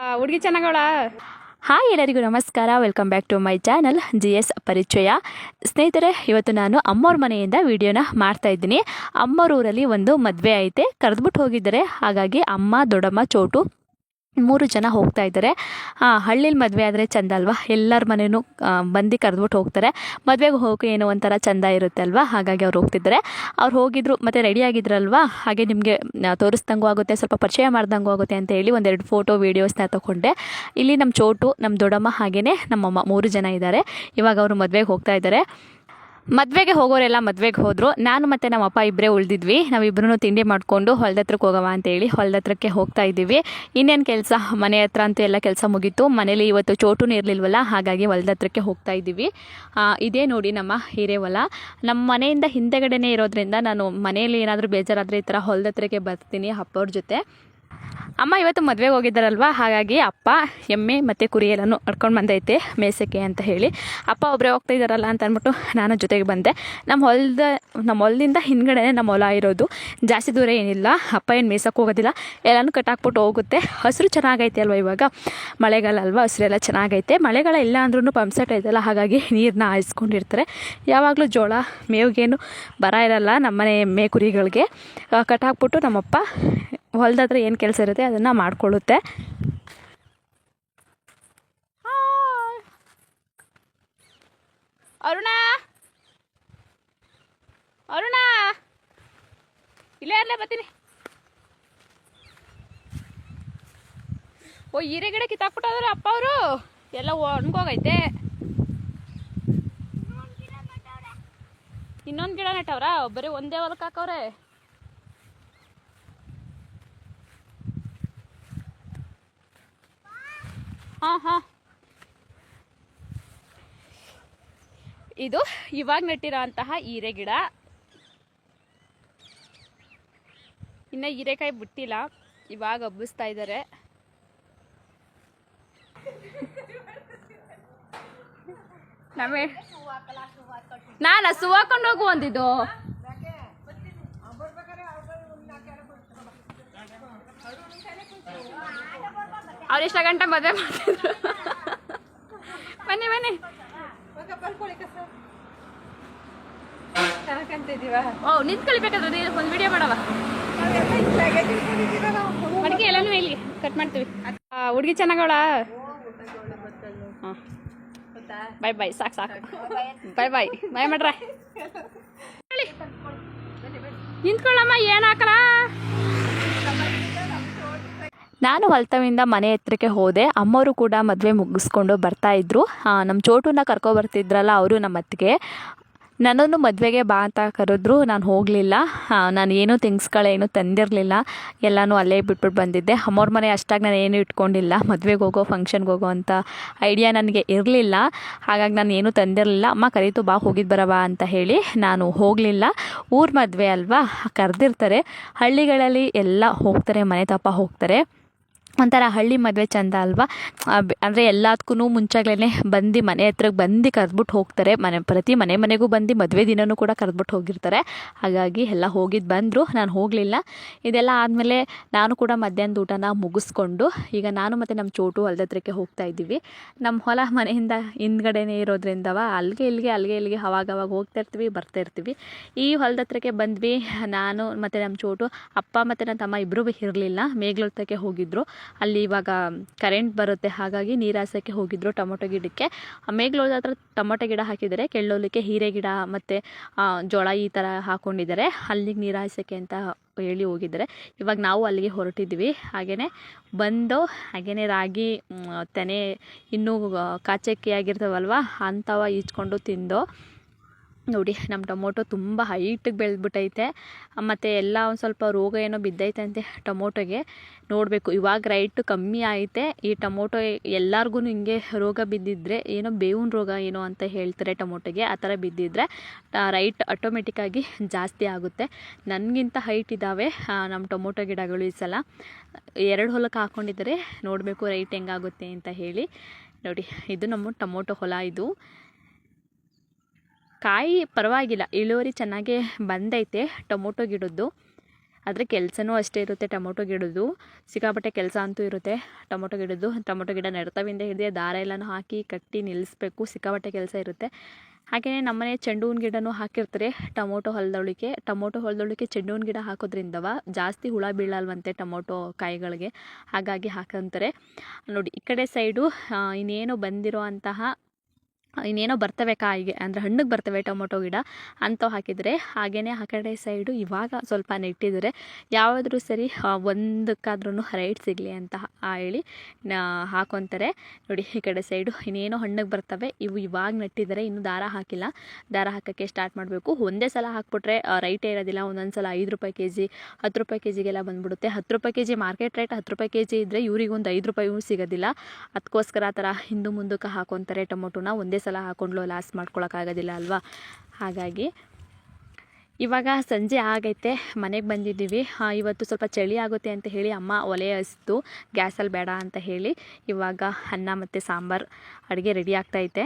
ಹುಡುಗಿ ಚೆನ್ನಾಗವಳ? ಹಾಯ್ ಎಲ್ಲರಿಗೂ ನಮಸ್ಕಾರ. Welcome back to my channel G S ಪರಿಚಯ ಸ್ನೇಹಿತರೆ, ಇವತ್ತು ನಾನು ಅಮ್ಮವ್ರ ಮನೆಯಿಂದ ವಿಡಿಯೋನ ಮಾಡ್ತಾ ಇದ್ದೀನಿ. ಅಮ್ಮವ್ರ ಊರಲ್ಲಿ ಒಂದು ಮದುವೆ ಐತೆ. ಕರೆದ್ಬಿಟ್ಟು ಹೋಗಿದ್ದಾರೆ. ಹಾಗಾಗಿ ಅಮ್ಮ, ದೊಡ್ಡಮ್ಮ, ಚೋಟು ಮೂರು ಜನ ಹೋಗ್ತಾ ಇದ್ದಾರೆ. ಹಳ್ಳಿಲಿ ಮದುವೆ ಆದರೆ ಚಂದ ಅಲ್ವಾ? ಎಲ್ಲರ ಮನೆಯೂ ಬಂದು ಕರೆದ್ಬಿಟ್ಟು ಹೋಗ್ತಾರೆ. ಮದುವೆಗೆ ಹೋಗಿ ಏನೋ ಒಂಥರ ಚಂದ ಇರುತ್ತೆ ಅಲ್ವಾ? ಹಾಗಾಗಿ ಅವ್ರು ಹೋಗ್ತಿದ್ದಾರೆ. ಅವ್ರು ಹೋಗಿದ್ರು, ಮತ್ತು ರೆಡಿ ಆಗಿದ್ರಲ್ವಾ? ಹಾಗೆ ನಿಮಗೆ ತೋರಿಸ್ದಂಗೂ ಆಗುತ್ತೆ, ಸ್ವಲ್ಪ ಪರಿಚಯ ಮಾಡ್ದಂಗೂ ಆಗುತ್ತೆ ಅಂತ ಹೇಳಿ ಒಂದೆರಡು ಫೋಟೋ ವೀಡಿಯೋಸ್ನ ತಗೊಂಡೆ. ಇಲ್ಲಿ ನಮ್ಮ ಚೋಟು ನಮ್ಮ ದೊಡ್ಡಮ್ಮ ಹಾಗೆಯೇ ನಮ್ಮಮ್ಮ ಮೂರು ಜನ ಇದ್ದಾರೆ. ಇವಾಗ ಅವರು ಮದುವೆಗೆ ಹೋಗ್ತಾ ಇದ್ದಾರೆ. ಮದುವೆಗೆ ಹೋಗೋರೆಲ್ಲ ಮದುವೆಗೆ ಹೋದರು. ನಾನು ಮತ್ತು ನಮ್ಮ ಅಪ್ಪ ಇಬ್ಬರೇ ಉಳಿದಿದ್ವಿ. ನಾವಿಬ್ಬರೂ ತಿಂಡಿ ಮಾಡಿಕೊಂಡು ಹೊಲ್ದ ಹತ್ರಕ್ಕೆ ಹೋಗವ ಅಂತೇಳಿ ಹೊಲ್ದ ಹತ್ರಕ್ಕೆ ಹೋಗ್ತಾ ಇದ್ದೀವಿ. ಇನ್ನೇನು ಕೆಲಸ? ಮನೆ ಹತ್ರ ಅಂತೂ ಎಲ್ಲ ಕೆಲಸ ಮುಗೀತು. ಮನೇಲಿ ಇವತ್ತು ಚೋಟುನೂ ಇರಲಿಲ್ವಲ್ಲ, ಹಾಗಾಗಿ ಹೊಲ್ದ ಹತ್ರಕ್ಕೆ ಹೋಗ್ತಾ ಇದ್ದೀವಿ. ಇದೇ ನೋಡಿ ನಮ್ಮ ಹಿರೇವಲ ನಮ್ಮ ಮನೆಯಿಂದ ಹಿಂದೆಗಡೆನೇ ಇರೋದ್ರಿಂದ ನಾನು ಮನೆಯಲ್ಲಿ ಏನಾದರೂ ಬೇಜಾರಾದರೆ ಈ ಥರ ಹೊಲ್ದ ಹತ್ರಕ್ಕೆ ಬರ್ತೀನಿ ಅಪ್ಪವ್ರ ಜೊತೆ. ಅಮ್ಮ ಇವತ್ತು ಮದುವೆಗೆ ಹೋಗಿದ್ದಾರಲ್ವ? ಹಾಗಾಗಿ ಅಪ್ಪ ಎಮ್ಮೆ ಮತ್ತು ಕುರಿ ಎಲ್ಲನೂ ನಡ್ಕೊಂಡು ಬಂದೈತೆ ಮೇಸಕ್ಕೆ ಅಂತ ಹೇಳಿ. ಅಪ್ಪ ಒಬ್ಬರೇ ಹೋಗ್ತಾ ಇದ್ದಾರಲ್ಲ ಅಂತ ಅಂದ್ಬಿಟ್ಟು ನಾನು ಜೊತೆಗೆ ಬಂದೆ. ನಮ್ಮ ಹೊಲದ ನಮ್ಮ ಹೊಲದಿಂದ ಹಿಂದ್ಗಡೆ ನಮ್ಮ ಹೊಲ ಇರೋದು. ಜಾಸ್ತಿ ದೂರ ಏನಿಲ್ಲ. ಅಪ್ಪ ಏನು ಮೇಸಕ್ಕೆ ಹೋಗೋದಿಲ್ಲ. ಎಲ್ಲನೂ ಕಟ್ಟಾಕ್ಬಿಟ್ಟು ಹೋಗುತ್ತೆ. ಹಸಿರು ಚೆನ್ನಾಗೈತೆ ಅಲ್ವ ಇವಾಗ? ಮಳೆಗಾಲ ಅಲ್ವಾ ಹಸಿರೆಲ್ಲ ಚೆನ್ನಾಗೈತೆ. ಮಳೆಗಾಲ ಇಲ್ಲ ಅಂದ್ರೂ ಪಂಪ್ಸೆಟ್ ಐತಲ್ಲ, ಹಾಗಾಗಿ ನೀರನ್ನ ಹಾಯಿಸ್ಕೊಂಡಿರ್ತಾರೆ. ಯಾವಾಗಲೂ ಜೋಳ ಮೇವಿಗೇನು ಬರ ಇರಲ್ಲ ನಮ್ಮನೆ ಎಮ್ಮೆ ಕುರಿಗಳಿಗೆ. ಕಟ್ಟಾಕ್ಬಿಟ್ಟು ನಮ್ಮಪ್ಪ ಹೊಲ್ದ ಹತ್ರ ಏನು ಕೆಲಸ ಇರುತ್ತೆ ಅದನ್ನು ಮಾಡಿಕೊಳ್ಳುತ್ತೆ. ಅರುಣ. ಅರುಣ. ಇಲ್ಲೇ ಅಲ್ಲೇ ಬರ್ತೀನಿ. ಓ ಹೀರೆ ಗಿಡ ಕಿತ್ತಾಕ್ಬಿಟ್ಟವ್ರೆ ಅಪ್ಪ ಅವರು. ಎಲ್ಲ ಒಣಗೋಗೈತೆ. ಇನ್ನೊಂದು ಗಿಡ ನೆಟ್ಟವ್ರ. ಬರೀ ಒಂದೇ ಹೊಲಕ್ಕೆ ಹಾಕವ್ರೆ. ಇದು ಇವಾಗ ನೆಟ್ಟಿರೋ ಅಂತಹ ಹೀರೆ ಗಿಡ. ಇನ್ನ ಹೀರೆಕಾಯಿ ಬಿಟ್ಟಿಲ್ಲ, ಇವಾಗ ಹಬ್ಬಿಸ್ತಾ ಇದ್ದಾರೆ ನಾನು ಹಸು ಹಾಕೊಂಡು ಹೋಗು ಅಂದಿದ್ದು. ಅವ್ರು ಎಷ್ಟ ಗಂಟೆ ಮದುವೆ ಮಾಡ್ತಿದ್ರು? ಬನ್ನಿ ಬನ್ನಿ. ಓ ನಿಂತ್ಕೊಳ್ಳಿ ಬೇಕಾದ್ರೆ ನೀರು ಒಂದು ವಿಡಿಯೋ ಮಾಡವ ಮಡಿಕೆ ಎಲ್ಲನೂ ಇಲ್ಲಿ ಕಟ್ ಮಾಡ್ತೀವಿ. ಹುಡುಗಿ ಚೆನ್ನಾಗವಳ? ಹಾಂ ಬಾಯ್ ಬಾಯ್ ಸಾಕು ಸಾಕು. ಬಾಯ್ ಬಾಯ್ ಬಾಯ್ ಮಾಡ್ರಿ. ನಿಂತ್ಕೊಳ್ಳಮ್ಮ ಏನು ಹಾಕಳ ನಾನು ಹೊಲ್ತವಿಂದ ಮನೆ ಹತ್ರಕ್ಕೆ ಹೋದೆ. ಅಮ್ಮವರು ಕೂಡ ಮದುವೆ ಮುಗಿಸ್ಕೊಂಡು ಬರ್ತಾ ಇದ್ರು. ನಮ್ಮ ಚೋಟುನ ಕರ್ಕೊಬರ್ತಿದ್ರಲ್ಲ ಅವರು ನಮ್ಮ ಅತ್ತಿಗೆ ನನ್ನನ್ನು ಮದುವೆಗೆ ಬಾ ಅಂತ ಕರೆದ್ರು. ನಾನು ಹೋಗಲಿಲ್ಲ. ನಾನು ಏನೂ ತಿಂಗ್ಸ್ಗಳೇನು ತಂದಿರಲಿಲ್ಲ. ಎಲ್ಲನೂ ಅಲ್ಲೇ ಬಿಟ್ಬಿಟ್ಟು ಬಂದಿದ್ದೆ. ಅಮ್ಮವ್ರ ಮನೆ ಅಷ್ಟಾಗಿ ನಾನು ಏನೂ ಇಟ್ಕೊಂಡಿಲ್ಲ. ಮದುವೆಗೆ ಹೋಗೋ ಫಂಕ್ಷನ್ಗೆ ಹೋಗೋ ಅಂತ ಐಡಿಯಾ ನನಗೆ ಇರಲಿಲ್ಲ. ಹಾಗಾಗಿ ನಾನು ಏನೂ ತಂದಿರಲಿಲ್ಲ. ಅಮ್ಮ, ಕರೀತು, ಬಾ ಹೋಗಿದ್ದು ಬರವಾ ಅಂತ ಹೇಳಿ ನಾನು ಹೋಗಲಿಲ್ಲ. ಊರ ಮದುವೆ ಅಲ್ವಾ? ಕರೆದಿರ್ತಾರೆ. ಹಳ್ಳಿಗಳಲ್ಲಿ ಎಲ್ಲ ಹೋಗ್ತಾರೆ, ಮನೆ ತಪ್ಪ ಹೋಗ್ತಾರೆ. ಒಂಥರ ಹಳ್ಳಿ ಮದುವೆ ಚಂದ ಅಲ್ವಾ? ಅಂದರೆ ಎಲ್ಲದಕ್ಕೂ ಮುಂಚಾಗ್ಲೇ ಬಂದು ಮನೆ ಹತ್ರಕ್ಕೆ ಬಂದು ಕರೆದ್ಬಿಟ್ಟು ಹೋಗ್ತಾರೆ. ಮನೆ, ಪ್ರತಿ ಮನೆ ಮನೆಗೂ ಬಂದು ಮದುವೆ ದಿನವೂ ಕೂಡ ಕರೆದ್ಬಿಟ್ಟು ಹೋಗಿರ್ತಾರೆ. ಹಾಗಾಗಿ ಎಲ್ಲ ಹೋಗಿದ್ದು ಬಂದರು. ನಾನು ಹೋಗಲಿಲ್ಲ. ಇದೆಲ್ಲ ಆದಮೇಲೆ ನಾನು ಕೂಡ ಮಧ್ಯಾಹ್ನದ ಊಟನ ಮುಗಿಸ್ಕೊಂಡು ಈಗ ನಾನು ಮತ್ತು ನಮ್ಮ ಚೋಟು ಹೊಲ್ದ ಹತ್ರಕ್ಕೆ ಹೋಗ್ತಾ ಇದ್ದೀವಿ. ನಮ್ಮ ಹೊಲ ಮನೆಯಿಂದ ಹಿಂದ್ಗಡೆನೇ ಇರೋದ್ರಿಂದವ ಅಲ್ಲಿಗೆ ಇಲ್ಲಿಗೆ ಅಲ್ಲಿಗೆ ಇಲ್ಲಿಗೆ ಅವಾಗವಾಗ ಹೋಗ್ತಾ ಇರ್ತೀವಿ, ಬರ್ತಾ ಇರ್ತೀವಿ. ಈ ಹೊಲದ ಹತ್ರಕ್ಕೆ ಬಂದ್ವಿ. ನಾನು ಮತ್ತು ನಮ್ಮ ಚೋಟು, ಅಪ್ಪ ಮತ್ತು ನನ್ನ ತಮ್ಮ ಇಬ್ಬರೂ ಇರಲಿಲ್ಲ. ಮೇಗ್ಲೊತ್ತಕ್ಕೆ ಹೋಗಿದ್ದರು ಅಲ್ಲಿ ಇವಾಗ ಕರೆಂಟ್ ಬರುತ್ತೆ. ಹಾಗಾಗಿ ನೀರು ಹೋಗಿದ್ರು ಹೋಗಿದ್ದರು ಟೊಮೊಟೊ ಗಿಡಕ್ಕೆ. ಮೇಗ್ಲು ಮೇಗ್ಲೋದ ಹತ್ರ ಟೊಮೊಟೊ ಗಿಡ ಹಾಕಿದ್ದಾರೆ. ಕೆಳ್ಳೋಲಿಕ್ಕೆ ಹೀರೆ ಗಿಡ ಮತ್ತು ಜೋಳ ಈ ಥರ ಹಾಕ್ಕೊಂಡಿದ್ದಾರೆ ಅಲ್ಲಿಗೆ ನೀರು ಅಂತ ಹೇಳಿ ಹೋಗಿದ್ದಾರೆ. ಇವಾಗ ನಾವು ಅಲ್ಲಿಗೆ ಹೊರಟಿದ್ವಿ ಹಾಗೆಯೇ ಬಂದು ಹಾಗೆಯೇ ರಾಗಿ ತೆನೆ ಇನ್ನೂ ಕಾಚಕ್ಕಿ ಆಗಿರ್ತಾವಲ್ವ, ಅಂಥವ ಈಚ್ಕೊಂಡು ತಿಂದು ನೋಡಿ ನಮ್ಮ ಟೊಮೊಟೊ ತುಂಬ ಹೈಟಿಗೆ ಬೆಳೆದ್ಬಿಟ್ಟೈತೆ ಮತ್ತು ಎಲ್ಲ ಒಂದು ಸ್ವಲ್ಪ ರೋಗ ಏನೋ ಬಿದ್ದೈತೆ ಅಂತೆ ಟೊಮೊಟೊಗೆ. ನೋಡಬೇಕು, ಇವಾಗ ರೈಟ್ ಕಮ್ಮಿ ಆಯಿತೆ. ಈ ಟೊಮೊಟೊ ಎಲ್ಲರಿಗೂ ಹಿಂಗೆ ರೋಗ ಬಿದ್ದಿದ್ರೆ, ಏನೋ ಬೇವಿನ ರೋಗ ಏನೋ ಅಂತ ಹೇಳ್ತಾರೆ ಟೊಮೊಟೊಗೆ, ಆ ಥರ ಬಿದ್ದಿದ್ರೆ ರೈಟ್ ಆಟೋಮೆಟಿಕ್ಕಾಗಿ ಜಾಸ್ತಿ ಆಗುತ್ತೆ. ನನಗಿಂತ ಹೈಟ್ ಇದ್ದಾವೆ ನಮ್ಮ ಟೊಮೊಟೊ ಗಿಡಗಳು ಈ ಸಲ. ಎರಡು ಹೊಲಕ್ಕೆ ಹಾಕ್ಕೊಂಡಿದ್ದಾರೆ ನೋಡಬೇಕು ರೈಟ್ ಹೆಂಗಾಗುತ್ತೆ ಅಂತ ಹೇಳಿ. ನೋಡಿ, ಇದು ನಮ್ಮ ಟೊಮೊಟೊ ಹೊಲ ಇದು. ಕಾಯಿ ಪರವಾಗಿಲ್ಲ, ಇಳುವರಿ ಚೆನ್ನಾಗೇ ಬಂದೈತೆ ಟೊಮೊಟೊ ಗಿಡದ್ದು. ಆದರೆ ಕೆಲಸನೂ ಅಷ್ಟೇ ಇರುತ್ತೆ ಟೊಮೊಟೊ ಗಿಡದ್ದು. ಸಿಕ್ಕಾಪಟ್ಟೆ ಕೆಲಸ ಅಂತೂ ಇರುತ್ತೆ ಟೊಮೊಟೊ ಗಿಡದ್ದು. ಟೊಮೊಟೊ ಗಿಡ ನೆಡ್ತಾವಿಂದ ಹಿಡಿದು ದಾರ ಎಲ್ಲನೂ ಹಾಕಿ ಕಟ್ಟಿ ನಿಲ್ಲಿಸ್ಬೇಕು ಸಿಕ್ಕಾಪಟ್ಟೆ ಕೆಲಸ ಇರುತ್ತೆ. ಹಾಗೆಯೇ ನಮ್ಮನೆ ಚೆಂಡು ಹೂವಿನ ಗಿಡನೂ ಹಾಕಿರ್ತಾರೆ ಟೊಮೊಟೊ ಹೊಲದೊಳಗೆ ಟೊಮೊಟೊ ಹೊಲದೊಳಗೆ ಚೆಂಡು ಹೂವಿನ ಗಿಡ ಹಾಕೋದ್ರಿಂದವ ಜಾಸ್ತಿ ಹುಳ ಬೀಳಲ್ವಂತೆ ಟೊಮೊಟೊ ಕಾಯಿಗಳಿಗೆ. ಹಾಗಾಗಿ ಹಾಕಂತಾರೆ. ನೋಡಿ, ಈ ಕಡೆ ಸೈಡು ಇನ್ನೇನು ಬಂದಿರೋ ಅಂತಹ ಇನ್ನೇನೋ ಬರ್ತವೆ ಕಾಯಿಗೆ, ಅಂದರೆ ಹಣ್ಣಿಗೆ ಬರ್ತವೆ ಟೊಮೊಟೊ ಗಿಡ, ಅಂಥವು ಹಾಕಿದರೆ. ಹಾಗೆಯೇ ಆ ಕಡೆ ಸೈಡು ಇವಾಗ ಸ್ವಲ್ಪ ನೆಟ್ಟಿದರೆ ಯಾವುದಾದ್ರೂ ಸರಿ ಒಂದಕ್ಕಾದ್ರೂ ರೈಟ್ ಸಿಗಲಿ ಅಂತ ಹೇಳಿ ಹಾಕೊತಾರೆ. ನೋಡಿ, ಈ ಕಡೆ ಸೈಡು ಇನ್ನೇನೋ ಹಣ್ಣಿಗೆ ಬರ್ತವೆ. ಇವು ಇವಾಗ ನೆಟ್ಟಿದ್ದಾರೆ, ಇನ್ನು ದಾರ ಹಾಕಿಲ್ಲ. ದಾರ ಹಾಕೋಕ್ಕೆ ಸ್ಟಾರ್ಟ್ ಮಾಡಬೇಕು. ಒಂದೇ ಸಲ ಹಾಕ್ಬಿಟ್ರೆ ರೈಟೇ ಇರೋದಿಲ್ಲ. ಒಂದೊಂದು ಸಲ ಐದು ರೂಪಾಯಿ ಕೆ ಜಿ ಹತ್ತು ರೂಪಾಯಿ ಕೆ ಜಿಗೆಲ್ಲ ಬಂದ್ಬಿಡುತ್ತೆ. ಹತ್ತು ರೂಪಾಯಿ ಕೆ ಜಿ ಮಾರ್ಕೆಟ್ ರೇಟ್ ಹತ್ತು ರೂಪಾಯಿ ಕೆ ಜಿ ಇದ್ದರೆ ಇವ್ರಿಗೆ ಒಂದು ಐದು ರೂಪಾಯಿಗೂ ಸಿಗೋದಿಲ್ಲ. ಅದಕ್ಕೋಸ್ಕರ ಆ ಥರ ಹಿಂದೂ ಮುಂದಕ್ಕೆ ಹಾಕೊತಾರೆ ಟೊಮೊಟೊನ. ಒಂದೇ ಸಲ ಹಾಕೊಂಡ್ಲು ಲಾಸ್ ಮಾಡ್ಕೊಳಕ್ಕಾಗೋದಿಲ್ಲ ಅಲ್ವಾ? ಹಾಗಾಗಿ ಇವಾಗ ಸಂಜೆ ಆಗೈತೆ, ಮನೆಗೆ ಬಂದಿದ್ದೀವಿ. ಇವತ್ತು ಸ್ವಲ್ಪ ಚಳಿ ಆಗುತ್ತೆ ಅಂತ ಹೇಳಿ ಅಮ್ಮ ಒಲೆ ಹಸ್ತು, ಗ್ಯಾಸಲ್ಲಿ ಬೇಡ ಅಂತ ಹೇಳಿ ಇವಾಗ ಅನ್ನ ಮತ್ತು ಸಾಂಬಾರು ಅಡುಗೆ ರೆಡಿ ಆಗ್ತೈತೆ